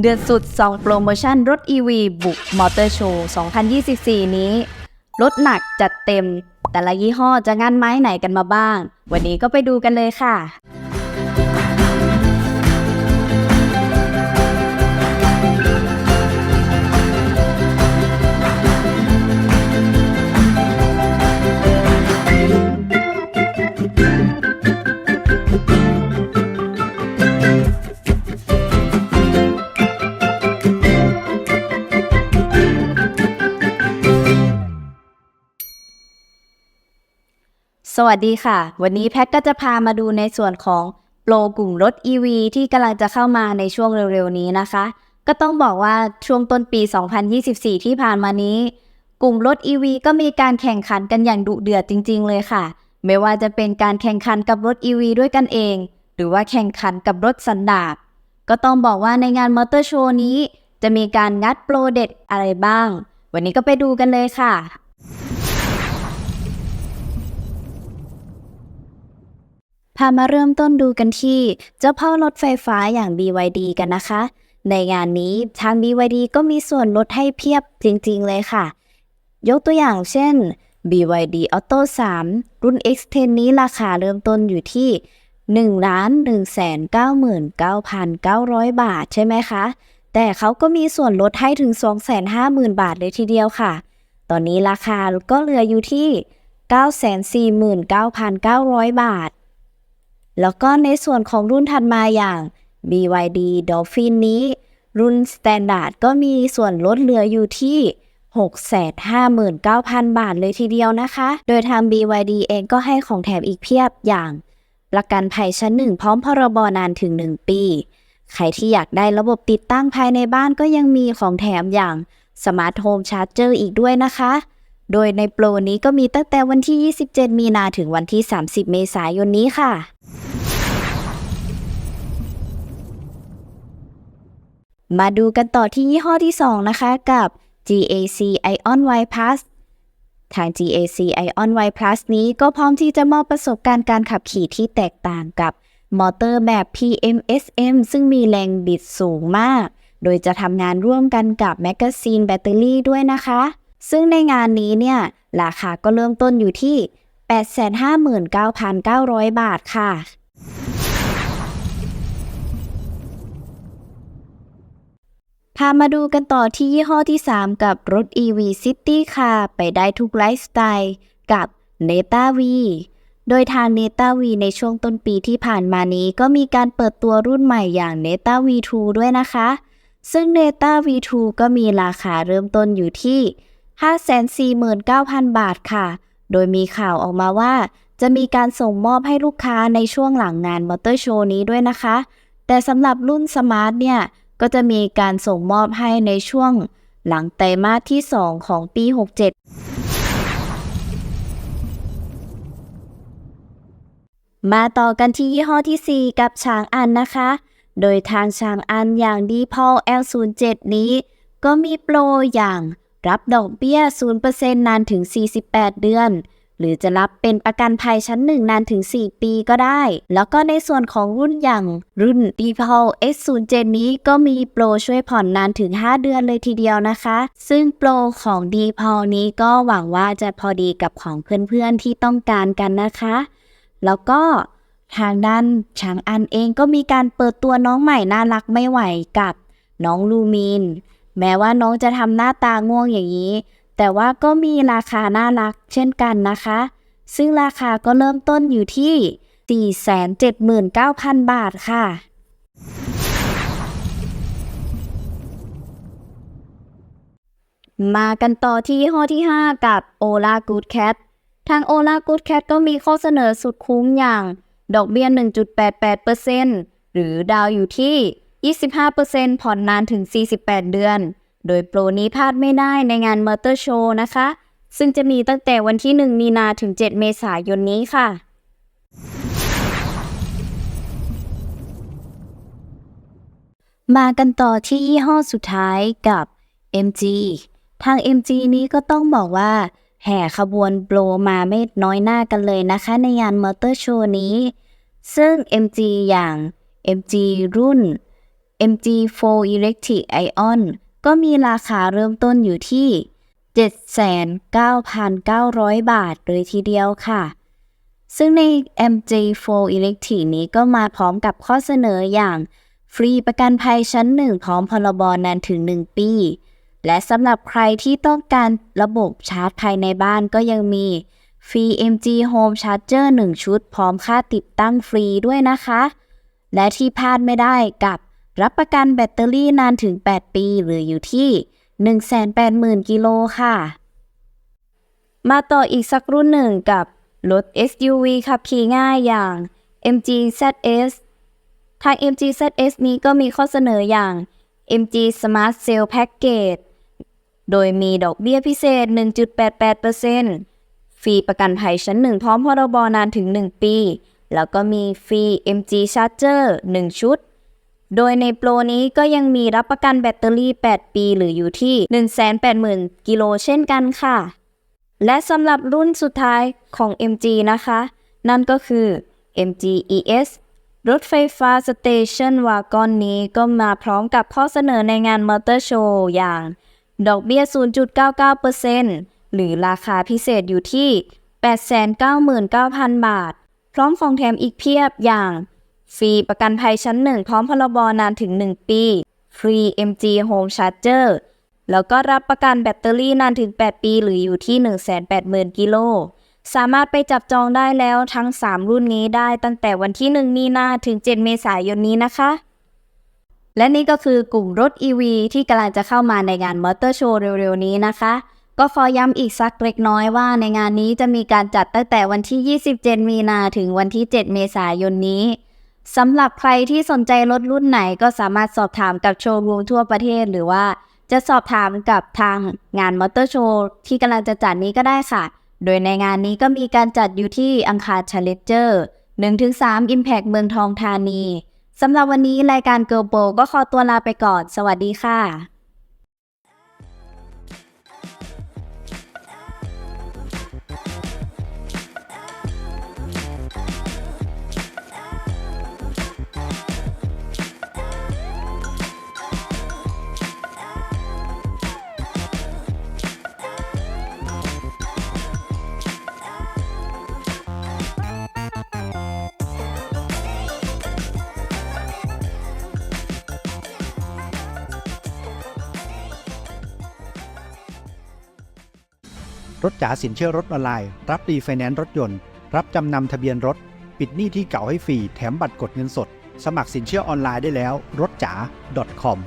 เดือดสุด 2 โปรโมชั่นรถ EV บุกมอเตอร์โชว์ 2024 นี้ รถหนักจัดเต็ม แต่ละยี่ห้อจะงานไม้ไหนกันมาบ้าง วันนี้ก็ไปดูกันเลยค่ะ สวัสดีค่ะ วันนี้แพทก็จะพามาดูในส่วนของโปรกลุ่มรถ EV ที่กำลังจะเข้ามาในช่วงเร็วๆนี้นะคะ ก็ต้องบอกว่าช่วงต้นปี 2024 ที่ผ่านมานี้ กลุ่มรถ EV ก็มีการแข่งขันกันอย่างดุเดือดจริง ๆ เลยค่ะ ไม่ว่าจะเป็นการแข่งขันกับรถ EV ด้วยกันเอง หรือว่าแข่งขันกับรถสันดาปก็ต้องบอกว่าในงานมอเตอร์โชว์นี้ จะมีการงัดโปรเด็ดอะไรบ้าง วันนี้ก็ไปดูกันเลยค่ะ พามาเริ่มต้นดูกันที่ เจ้าพ่อรถไฟฟ้าอย่าง BYD กันนะคะ ในงานนี้ทาง BYD ก็มีส่วนลดให้เพียบจริงๆเลยค่ะ ยกตัวอย่างเช่น BYD Auto 3 รุ่น X10 นี้ราคาเริ่มต้นอยู่ที่1 1 9 9 9 0 0 บาทใช่ไหมคะ แต่เขาก็มีส่วนลดให้ถึง 250,000 บาทเลยทีเดียวค่ะ ตอนนี้ราคาก็เหลืออยู่ที่ 949,900 บาท แล้วก็ในส่วนของรุ่นถัดมาอย่าง BYD Dolphin นี้ รุ่น Standard ก็มีส่วนลดเหลืออยู่ที่ 659,000 บาทเลยทีเดียวนะคะ โดยทาง BYD เองก็ให้ของแถมอีกเพียบอย่าง ประกันภัยชั้นหนึ่งพร้อมพรบนานถึง 1 ปี ใครที่อยากได้ระบบติดตั้งภายในบ้านก็ยังมีของแถมอย่าง Smart Home Charger อีกด้วยนะคะ โดยในโปรนี้ก็มีตั้งแต่วันที่ 27 มีนาถึงวันที่ 30 เมษายนนี้ค่ะ มาดูกันต่อที่ยี่ห้อที่ 2 นะคะกับ GAC Ion Y Plus ทาง GAC Ion Y Plus นี้ก็พร้อมที่จะมอบประสบการณ์การขับขี่ที่แตกต่างกับมอเตอร์แบบ PMSM ซึ่งมีแรงบิดสูงมาก โดยจะทำงานร่วมกันกับแมกกาซีนแบตเตอรี่ด้วยนะคะ ซึ่งในงานนี้เนี่ย ราคาก็เริ่มต้นอยู่ที่ 859,900 บาทค่ะ พามาดูกันต่อที่ยี่ห้อที่ 3 กับรถ EV City Car ไปได้ทุกไลฟ์สไตล์กับ Neta V โดยทาง Neta V ในช่วงต้นปีที่ผ่านมานี้ก็มีการเปิดตัวรุ่นใหม่อย่าง Neta V2 ด้วยนะคะ ซึ่ง Neta V2 ก็มีราคาเริ่มต้นอยู่ที่ 549,000 บาทค่ะ โดยมีข่าวออกมาว่า จะมีการส่งมอบให้ลูกค้าในช่วงหลังงานมอเตอร์โชว์นี้ด้วยนะคะ แต่สำหรับรุ่นสมาร์ทเนี่ย ก็จะมีการส่งมอบให้ในช่วงหลังไตรมาสที่ 2 ของปี 67 มาต่อกันที่ยี่ห้อที่ 4 กับช้างอันนะคะ โดยทางช้างอันอย่างดีพอล L07 นี้ ก็มีโปรอย่างรับดอกเบี้ย 0%นานถึง 48 เดือน หรือจะรับเป็นประกันภัยชั้นหนึ่งนานถึง 4 ปีก็ได้ แล้วก็ในส่วนของรุ่นอย่างรุ่น d p a l S07 นี้ก็มีโปรช่วยผ่อนนานถึง 5 เดือนเลยทีเดียวนะคะ ซึ่งโปรของ d p a l นี้ก็หวังว่าจะพอดีกับของเพื่อนๆที่ต้องการกันนะคะ แล้วก็ทางด้านช้างอันเองก็มีการเปิดตัวน้องใหม่น่ารักไม่ไหวกับน้องลูมิน แม้ว่าน้องจะทำหน้าตาง่วงอย่างนี้ แต่ว่าก็มีราคาน่ารักเช่นกันนะคะ ซึ่งราคาก็เริ่มต้นอยู่ที่ 479,000 บาทค่ะ มากันต่อที่ยี่ห้อที่ 5 กับ Ola Good Cat ทาง Ola Good Cat ก็มีข้อเสนอสุดคุ้มอย่าง ดอกเบี้ย 1.88%หรือดาวอยู่ที่ 25%ผ่อนนานถึง 48 เดือน โดยโปรนี้พลาดไม่ได้ในงานมอเตอร์โชว์นะคะ ซึ่งจะมีตั้งแต่วันที่ 1 มีนาถึง 7 เมษายนนี้ค่ะ มากันต่อที่ยี่ห้อสุดท้ายกับ MG ทาง MG นี้ก็ต้องบอกว่า แห่ขบวนโปรมาไม่น้อยหน้ากันเลยนะคะ ในงานมอเตอร์โชว์นี้ ซึ่ง MG อย่าง MG รุ่น MG4 Electric Ion ก็มีราคาเริ่มต้นอยู่ที่ 79,900 บาทเลยทีเดียวค่ะ ซึ่งใน MG4 Electric นี้ก็มาพร้อมกับข้อเสนออย่างฟรีประกันภัยชั้น1พร้อมพรบนานถึง 1 ปี และสำหรับใครที่ต้องการระบบชาร์จภายในบ้านก็ยังมีฟรี MG Home Charger 1 ชุด พร้อมค่าติดตั้งฟรีด้วยนะคะ และที่พลาดไม่ได้กับ รับประกันแบตเตอรี่นานถึง 8 ปีหรืออยู่ที่ 180,000 กิโลค่ะ มาต่ออีกสักรุ่นหนึ่งกับรถ SUV ขับขี่ง่ายอย่าง MG ZS ทาง MG ZS นี้ก็มีข้อเสนออย่าง MG Smart Sale Package โดยมีดอกเบี้ยพิเศษ 1.88%ฟรีประกันภัยชั้นหนึ่งพร้อมพรบนานถึง 1 ปี แล้วก็มีฟรี MG Charger 1 ชุด โดยในโปรนี้ก็ยังมีรับประกันแบตเตอรี่ 8 ปีหรืออยู่ที่ 180,000 กิโลเช่นกันค่ะ และสำหรับรุ่นสุดท้ายของ MG นะคะ นั่นก็คือ MG ES รถไฟฟ้าสเตชันวากอนนี้ก็มาพร้อมกับข้อเสนอในงานมอเตอร์โชว์อย่าง ดอกเบี้ย 0.99%หรือราคาพิเศษอยู่ที่ 899,000 บาท พร้อมของแถมอีกเพียบอย่าง ฟรีประกันภัยชั้นหนึ่งพร้อมพรบนานถึง 1 ปี ฟรี MG Home Charger แล้วก็รับประกันแบตเตอรี่นานถึง 8 ปี หรืออยู่ที่ 180,000 กิโล สามารถไปจับจองได้แล้วทั้ง 3 รุ่นนี้ได้ตั้งแต่วันที่ 1 มีนาถึง 7 เมษายนนี้นะคะ และนี่ก็คือกลุ่มรถ EV ที่กำลังจะเข้ามาในงานมอเตอร์โชว์เร็วๆนี้นะคะก็ขอย้ำอีกสักเล็กน้อยว่าในงานนี้จะมีการจัดตั้งแต่วันที่ 27 มีนาถึงวันที่ 7 เมษายนนี้ สำหรับใครที่สนใจรถรุ่นไหนก็สามารถสอบถามกับโชว์รูมทั่วประเทศ หรือว่าจะสอบถามกับทางงานมอเตอร์โชว์ที่กำลังจะจัดนี้ก็ได้ค่ะ โดยในงานนี้ก็มีการจัดอยู่ที่อังคาร Challenger 1-3 Impact เมืองทองธานีสำหรับวันนี้รายการเกิ l โ o ก็ขอตัวลาไปก่อน สวัสดีค่ะ รถจ๋าสินเชื่อรถออนไลน์ รับรีไฟแนนซ์รถยนต์ รับจำนำทะเบียนรถ ปิดหนี้ที่เก่าให้ฟรี แถมบัตรกดเงินสด สมัครสินเชื่อออนไลน์ได้แล้ว รถจ๋า .com